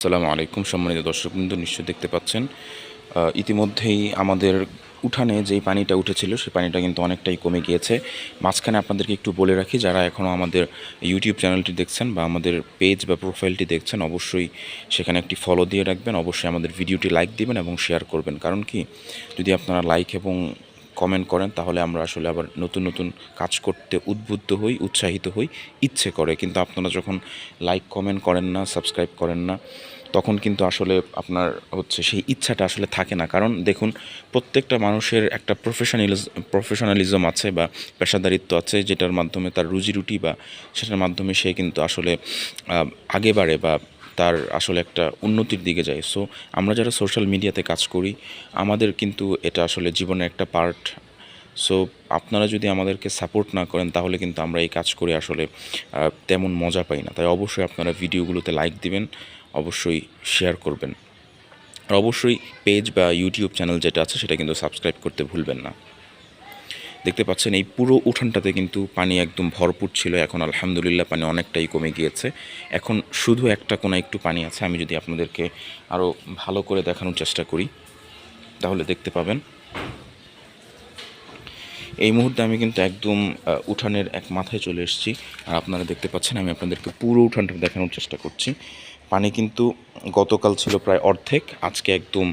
আসসালামু আলাইকুম সম্মানিত দর্শকবৃন্দ, নিশ্চয়ই দেখতে পাচ্ছেন। ইতিমধ্যেই আমাদের উঠানে যেই পানিটা উঠেছিল, সেই পানিটা কিন্তু অনেকটাই কমে গিয়েছে। মাঝখানে আপনাদেরকে একটু বলে রাখি, যারা এখনও আমাদের ইউটিউব চ্যানেলটি দেখছেন বা আমাদের পেজ বা প্রোফাইলটি দেখছেন, অবশ্যই সেখানে একটি ফলো দিয়ে রাখবেন। অবশ্যই আমাদের ভিডিওটি লাইক দিবেন এবং শেয়ার করবেন। কারণ কি? যদি আপনারা লাইক এবং কমেন্ট করেন, তাহলে আমরা আসলে আবার নতুন নতুন কাজ করতে উদ্বুদ্ধ হই, উৎসাহিত হই, ইচ্ছে করে। কিন্তু আপনারা যখন লাইক কমেন্ট করেন না সাবস্ক্রাইব করেন না, তখন কিন্তু আসলে আপনার হচ্ছে সেই ইচ্ছাটা আসলে থাকে না। কারণ দেখুন, প্রত্যেকটা মানুষের একটা প্রফেশনালিজ প্রফেশনালিজম আছে বা পেশাদারিত্ব আছে, যেটার মাধ্যমে তার রুজি রুটি বা সেটার মাধ্যমে সে কিন্তু আসলে আগে বাড়ে বা তার আসলে একটা উন্নতির দিকে যায়। সো আমরা যারা সোশ্যাল মিডিয়াতে কাজ করি, আমাদের কিন্তু এটা আসলে জীবনের একটা পার্ট সো আপনারা যদি আমাদেরকে সাপোর্ট না করেন, তাহলে কিন্তু আমরা এই কাজ করে আসলে তেমন মজা পাই না। তাই অবশ্যই আপনারা ভিডিওগুলোতে লাইক দিবেন, অবশ্যই শেয়ার করবেন। আর অবশ্যই পেজ বা ইউটিউব চ্যানেল যেটা আছে, সেটা কিন্তু সাবস্ক্রাইব করতে ভুলবেন না। দেখতে পাচ্ছেন, এই পুরো উঠানটাতে কিন্তু পানি একদম ভরপুর ছিল। এখন আলহামদুলিল্লাহ পানি অনেকটাই কমে গিয়েছে। এখন শুধু একটা কোনা একটু পানি আছে, আমি যদি আপনাদেরকে আরও ভালো করে দেখানোর চেষ্টা করি, তাহলে দেখতে পাবেন। এই মুহূর্তে আমি কিন্তু একদম উঠানের এক মাথায় চলে এসেছি। আর আপনারা দেখতে পাচ্ছেন, আমি আপনাদেরকে পুরো উঠানটা দেখানোর চেষ্টা করছি। পানি কিন্তু গতকাল ছিল প্রায় অর্ধেক। আজকে একদম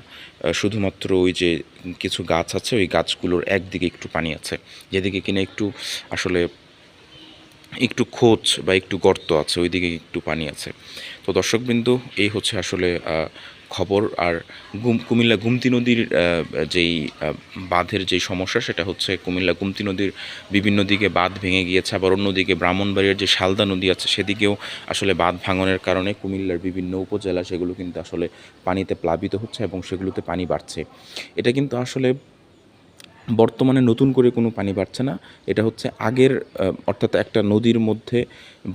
শুধুমাত্র ওই যে কিছু গাছ আছে, ওই গাছগুলোর একদিকে একটু পানি আছে। যেদিকে কিনা একটু আসলে একটু খোঁজ বা একটু গর্ত আছে, ওইদিকে একটু পানি আছে। তো দর্শকবৃন্দু, এই হচ্ছে আসলে খবর আর গুম কুমিল্লা গুমতি নদীর যেই বাঁধের যে সমস্যা, সেটা হচ্ছে কুমিল্লা গুমতি নদীর বিভিন্ন দিকে বাঁধ ভেঙে গিয়েছে। আবার অন্যদিকে ব্রাহ্মণবাড়িয়ার যে শালদা নদী আছে, সেদিকেও আসলে বাঁধ ভাঙনের কারণে কুমিল্লার বিভিন্ন উপজেলা সেগুলো কিন্তু আসলে পানিতে প্লাবিত হচ্ছে এবং সেগুলোতে পানি বাড়ছে। এটা কিন্তু আসলে বর্তমানে নতুন করে কোনো পানি বাড়ছে না। এটা হচ্ছে আগের অর্থাৎ একটা নদীর মধ্যে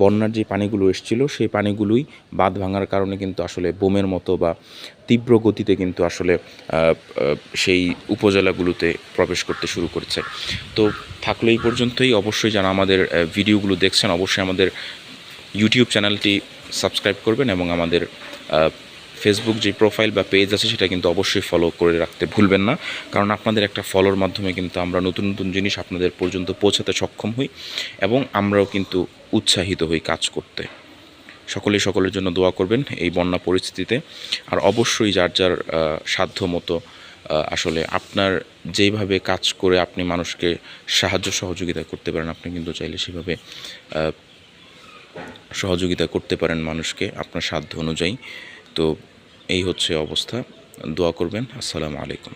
বন্যার যে পানিগুলো এসেছিল, সেই পানিগুলোই বাঁধ ভাঙার কারণে কিন্তু আসলে বোমের মতো বা তীব্র গতিতে কিন্তু আসলে সেই উপজেলাগুলোতে প্রবেশ করতে শুরু করছে। তো থাকলে এই পর্যন্তই। অবশ্যই যারা আমাদের ভিডিওগুলো দেখছেন, অবশ্যই আমাদের ইউটিউব চ্যানেলটি সাবস্ক্রাইব করবেন এবং আমাদের ফেসবুক যে প্রোফাইল বা পেজ আছে, সেটা কিন্তু অবশ্যই ফলো করে রাখতে ভুলবেন না। কারণ আপনাদের একটা ফলোর মাধ্যমে কিন্তু আমরা নতুন নতুন জিনিস আপনাদের পর্যন্ত পৌঁছাতে সক্ষম হই এবং আমরাও কিন্তু উৎসাহিত হই কাজ করতে। সকলেই সকলের জন্য দোয়া করবেন এই বন্যা পরিস্থিতিতে। আর অবশ্যই যার যার সাধ্য মতো আসলে আপনার যেইভাবে কাজ করে আপনি মানুষকে সাহায্য, সহযোগিতা করতে পারেন, আপনি কিন্তু চাইলে সেভাবে সহযোগিতা করতে পারেন মানুষকে আপনার সাধ্য অনুযায়ী। তো এই হচ্ছে অবস্থা। দোয়া করবেন। আসসালামু আলাইকুম।